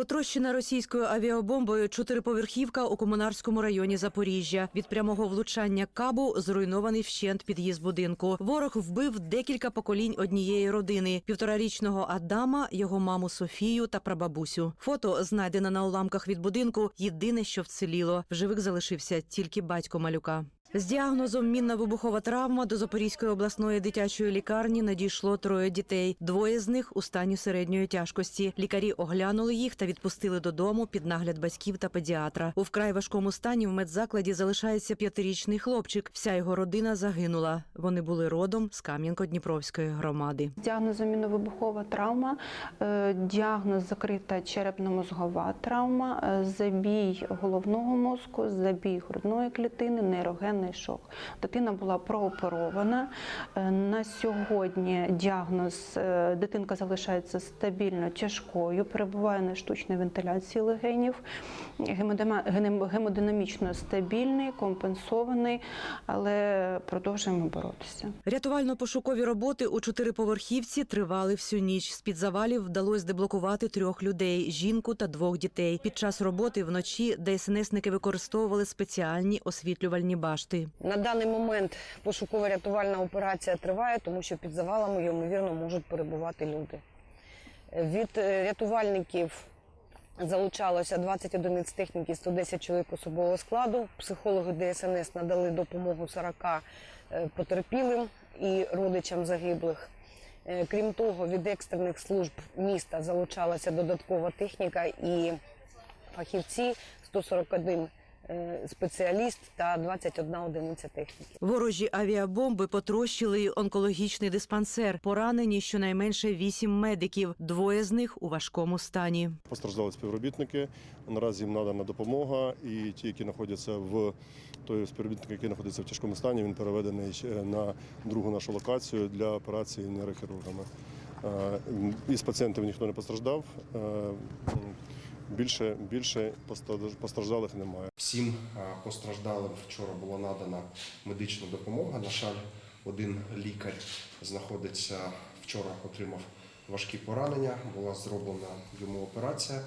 Потрощена російською авіабомбою чотириповерхівка у комунарському районі Запоріжжя. Від прямого влучання кабу зруйнований вщент під'їзд будинку. Ворог вбив декілька поколінь однієї родини: півторарічного Адама, його маму Софію та прабабусю. Фото знайдене на уламках від будинку. Єдине, що вціліло. В живих залишився тільки батько малюка. З діагнозом мінна вибухова травма до Запорізької обласної дитячої лікарні надійшло троє дітей. Двоє з них у стані середньої тяжкості. Лікарі оглянули їх та відпустили додому під нагляд батьків та педіатра. У вкрай важкому стані в медзакладі залишається п'ятирічний хлопчик. Вся його родина загинула. Вони були родом з Кам'янко-Дніпровської громади. Діагноз міновибухова травма, е, діагноз закрита черепно-мозгова травма, е, забій головного мозку, забій грудної клітини, нейрогенний шок. Дитина була прооперована. Е, На сьогодні діагноз е, дитинка залишається стабільно тяжкою, перебуває на штучній вентиляції легенів, гемодинамічно стабільний, компенсований, але продовжуємо боротися. Рятувально-пошукові роботи у чотириповерхівці тривали всю ніч. З під завалів вдалося деблокувати трьох людей: жінку та двох дітей. Під час роботи вночі ДСНСники використовували спеціальні освітлювальні башти. На даний момент пошуково-рятувальна операція триває, тому що під завалами ймовірно можуть перебувати люди. Від е, рятувальників залучалося 20 одиниць техніки, 110 чоловік особового складу. Психологи ДСНС надали допомогу 40 е, потерпілим і родичам загиблих. Е, Крім того, від екстрених служб міста залучалася додаткова техніка і фахівці 141 е, спеціаліст та 21 одиниця техніки. Ворожі авіабомби потрощили й онкологічний диспансер. Поранені щонайменше вісім медиків. Двоє з них у важкому стані. Постраждали співробітники. Наразі їм надана допомога, і ті, які знаходяться в той співробітник, який знаходиться в тяжкому стані, він переведений на другу нашу локацію для операції нейрохірургами. Е, Із пацієнтів ніхто не постраждав. Більше, більше постражд- постраждалих немає. Всім е, постраждалим вчора була надана медична допомога. На жаль, один лікар знаходиться вчора, отримав важкі поранення. Була зроблена йому операція,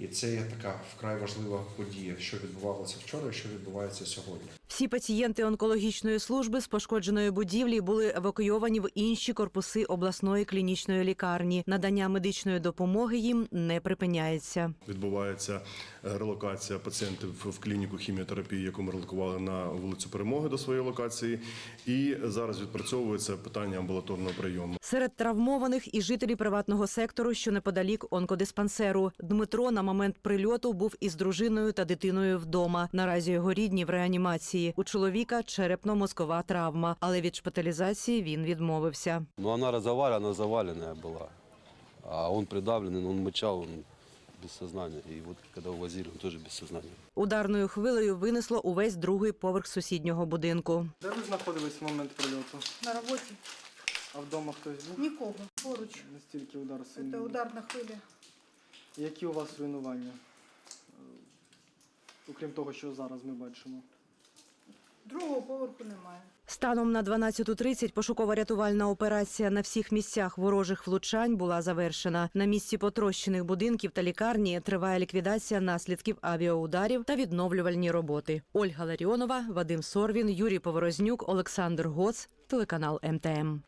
і це є така вкрай важлива подія, що відбувалося вчора і що відбувається сьогодні. Всі пацієнти онкологічної служби з пошкодженої будівлі були евакуйовані в інші корпуси обласної клінічної лікарні. Надання медичної допомоги їм не припиняється. Відбувається е, релокація пацієнтів в клініку хіміотерапії, яку ми релокували на вулицю Перемоги до своєї локації. І зараз відпрацьовується питання амбулаторного прийому. Серед травмованих і жителі приватного сектору, що неподалік онкодиспансеру. Дмитро на момент прильоту був із дружиною та дитиною вдома. Наразі його рідні в реанімації. У чоловіка черепно-мозкова травма, але від шпиталізації він відмовився. Ну, она разоваленная, она заваленная была. А он придавленный, он мычал, он без сознания. И вот когда увозили, он тоже без сознания. Ударною хвилею винесло увесь другий поверх сусіднього будинку. Де ви знаходились в момент прильоту? На роботі А вдома хтось був? нікого поруч. Настільки удар Це сильний. ударна хвиля. Які у вас руйнування? Е, Окрім того, що зараз ми бачимо. Другого поверху немає. Станом на 12.30 пошуково-рятувальна операція на всіх місцях ворожих влучань була завершена. На місці потрощених будинків та лікарні триває ліквідація наслідків авіаударів та відновлювальні роботи. Ольга Ларіонова, Вадим Сорвін, Юрій Поворознюк, Олександр Гоц, телеканал МТМ.